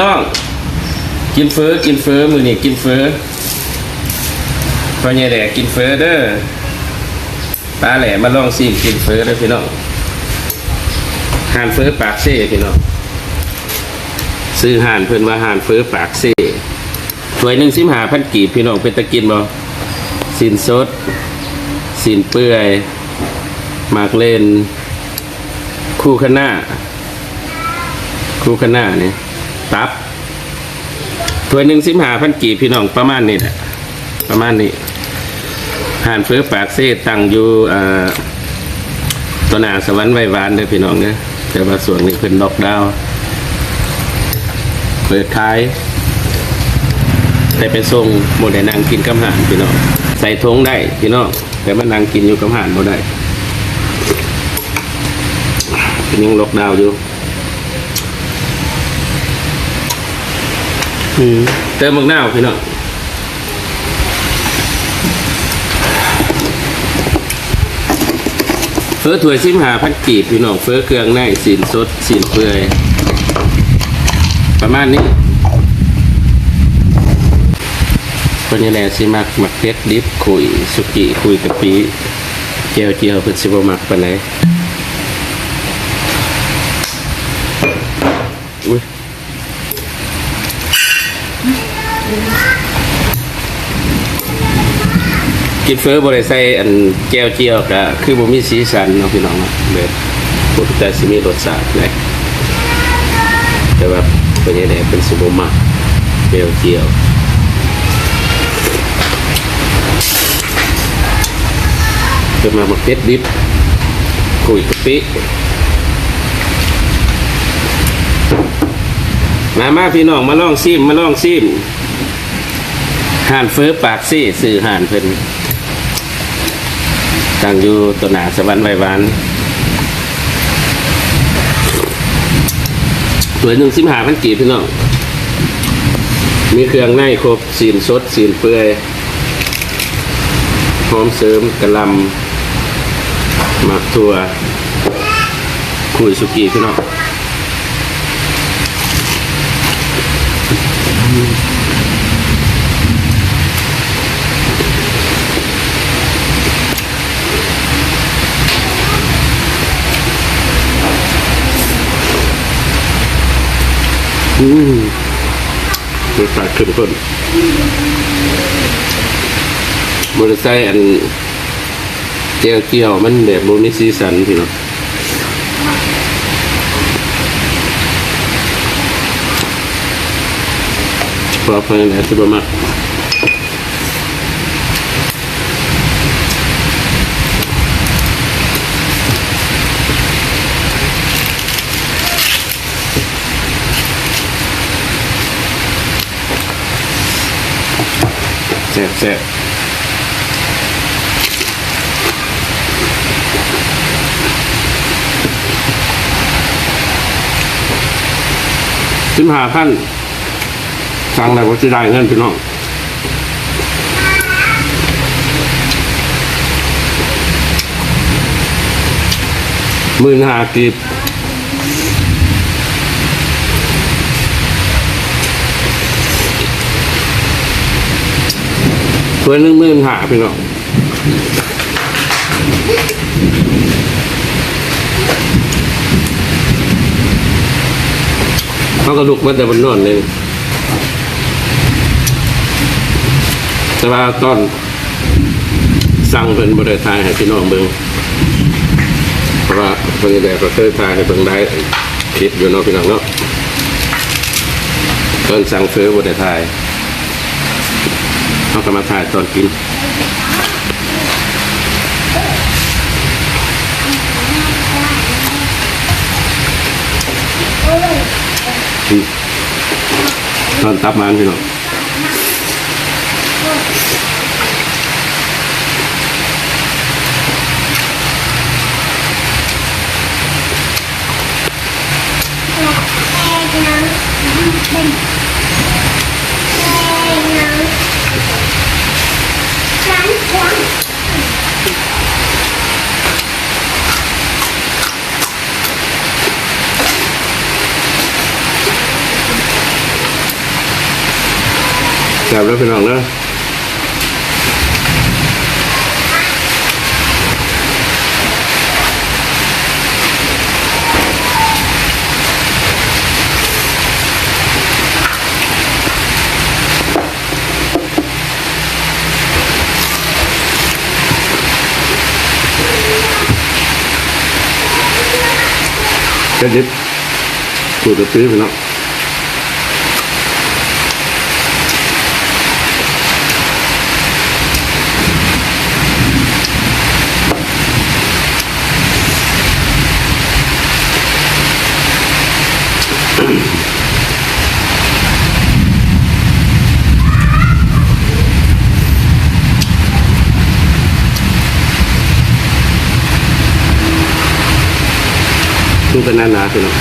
น้อง กินเฟอกินเฟอมือนี่กินเฟอพอใหญ่แดกกินเฟอเด้อปลาแหล่มาลองซิมกินเฟอเด้อพี่น้องห่านเฟอปากเซ่พี่น้องซื้อห่านเพิ่นว่าห่านเฟอปากเซ่ถ้วยหนึ่งสิบห้าพันกีบพี่น้องเป็นตะกินบ่สินสดสินเปื่อยมากเลนคู่ขนาคู่ขนาเนี่ย ตับถ้วยหนึ่งสิบห้าพันกีบพี่น้องประมาณนี้แหละประมาณนี้ห่านเฟือปากเซ่ตั้งอยู่ตัวหนาสวรรค์ไววานเด้อพี่น้องเด้อแต่ว่าส่วนนี้เป็นล็อกดาวเปิดท้ายแต่ไปส่งโมได้นั่งกินกับหานพี่น้องใส่ทงได้พี่น้องแต่มานั่งกินอยู่กับหานโมได้ยังล็อกดาวอยู่ อืมเติมมักนาวพี่น้องเฟอถั่วซิมหาพันกีบพี่น้องเฟอเครื่องในสินสดสินเปื่อยประมาณนี้คนนี้แหละสิมักมักเพชรดิบคุยสุกิคุยกับปีเจียวเจียวเพิ่นสิบ่มักปานไหนอุ้ย กินเฟอบ่ได้ใส่อันแก้วเจียวก็คือบ่มีสีสันเนาะพี่น้องเนาะแบบบ่แต่สิมีรสชาติเลยแต่ว่าคนนี้แหละเป็นสิบ่มักแก้วเจียวจะมามาเก็ตดิฟคุยกับปิมามาพี่น้องมาลองซิมมาลองซิมห่านเฟ้อปากซี่สื่อห่านเพิ่น ตั้งอยู่ตัวหนาสวรรค์ไวหวานตัวหนึ่งสิบหาพันกีพี่น้อง มีเครื่องในครบสีนสดสีนเปื่อยพร้อมเสริมกระลำหมักถั่วคุยสุกี้พี่น้อง อืมรสชาติเข้มข้นบริษัทอันเจียวเกี่ยวมันแบบโมนิสีสันพี่น้องพอไปไหนสุดมาก แซ่บแซ่บสิบห้าพันสั่งอะไรก็จะได้เงินพี่น้องหมื่นห้ากีบ ตัวหนึ่งหมื่นหาพี่น้องเขากระดูกมันแต่บนนอนเลย แต่ว่าตอนสั่งเป็นบริษัทให้พี่น้องเบิ่งเพราะว่าเพิ่นแบบก็เคยทยให้เบิ่งได้คลิปอยู่เนาะพี่น้องเนาะตอนสั่งเฟ้อบริษัท เอาก็มาถ่ายตอนกินตอนตับมันพี่น้องเป็น ลับแล้วพี่น้องเด้อจะดิบสูตรจะซื้อพี่น้อ งดูกันหนาๆพี่น้อง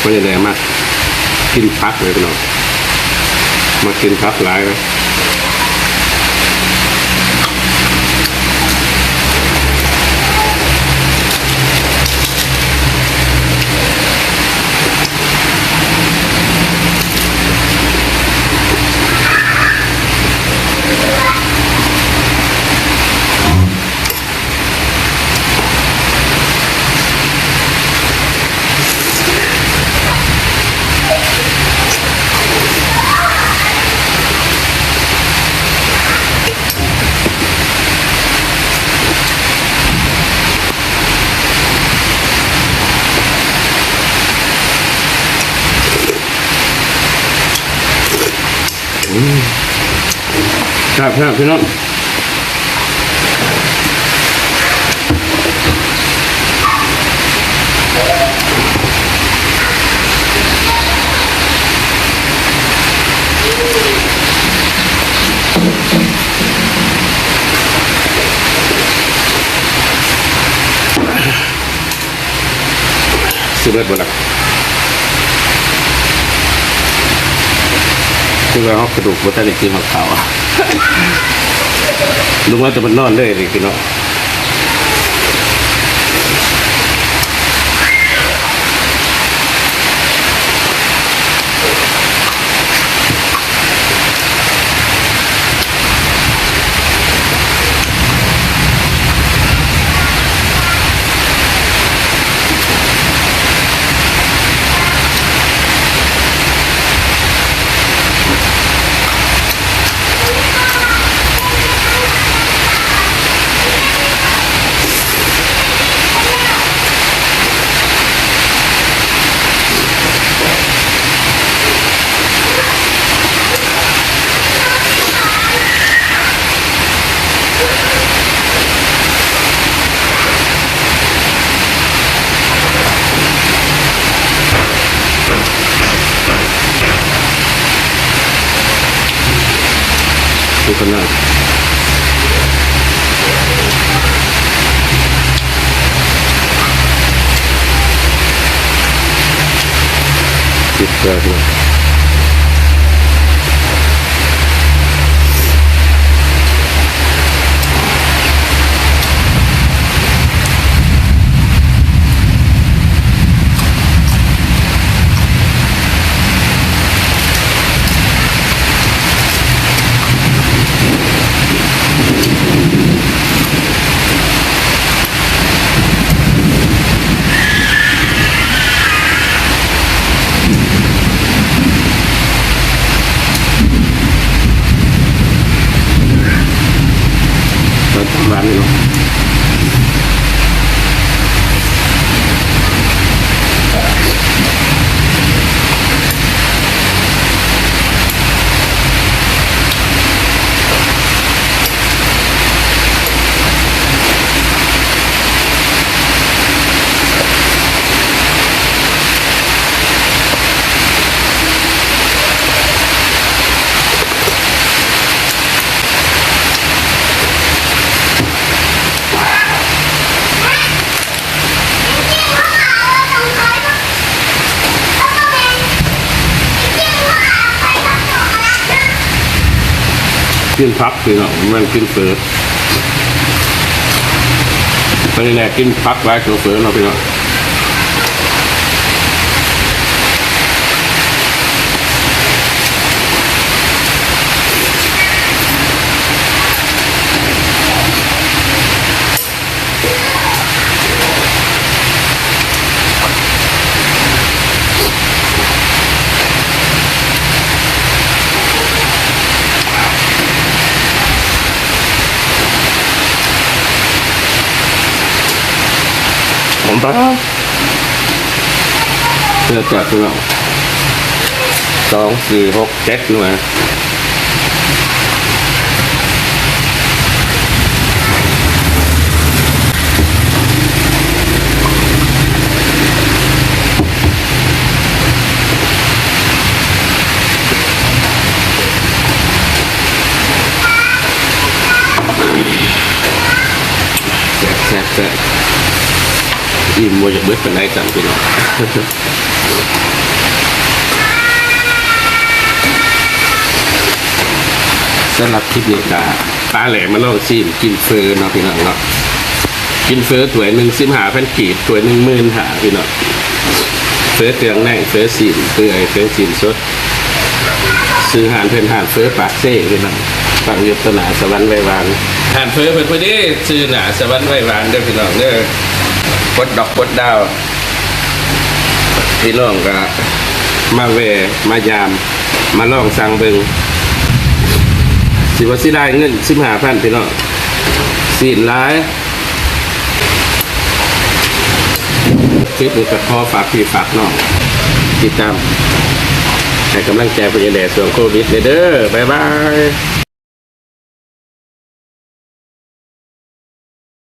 ไม่ได้แรงมากกินพักเลยพี่น้องมากินพักหลายเลย ครับครับพี่น้องสุดยอดบ่ล่ะ คือว่าเขากระดูกบ่ทันได้กินมะขาวอะลุงว่าจะมันนอนเลยนี่พี่น้องดูกั นหน้าติดเกลือ กินพักพี่น้องมันกินเฟือไปแหละกินพักไว้ตัวเฟอเราะพี่น้อง มปะเพื่อจัดคือสองสี่หกเจ็ดหน่วยแซ่บแซ่บแซ่บ อิ่มมัวจะเบิดเป็นไรจังพี่น้องสำหรับคลิปนี้ก็ปลาแหลมมาลองซีมกินเฟอเนาะพี่น้องเนาะกินเฟอถ้วยหนึ่งสิบหาพันกีดถ้วยหนึ่งหมื่นหาพี่น้องเฟอเครื่องแน่งเฟอซีนเปื่อยเฟอซีนสดซื้อหานเพื่อนหานเฟอปากเซ่พี่น้องฝั่งยุทธนาสวรรค์ไววานหานเฟอเพื่อนพอดีซื้อหนาสวรรค์ไววานเด้อพี่น้องเด้อ กดดอกกดดาว พี่น้องก็มาแวมายาม มาลองสั่งเบิงสิว่าสิได้เงินสิบห้าพันพี่น้องสีนร้ายคลิปนี้ก็ขอฝากพี่ฝากน้องติดตามให้กำลังใจพยาแดดส่วนโควิดเด้อบ๊ายบาย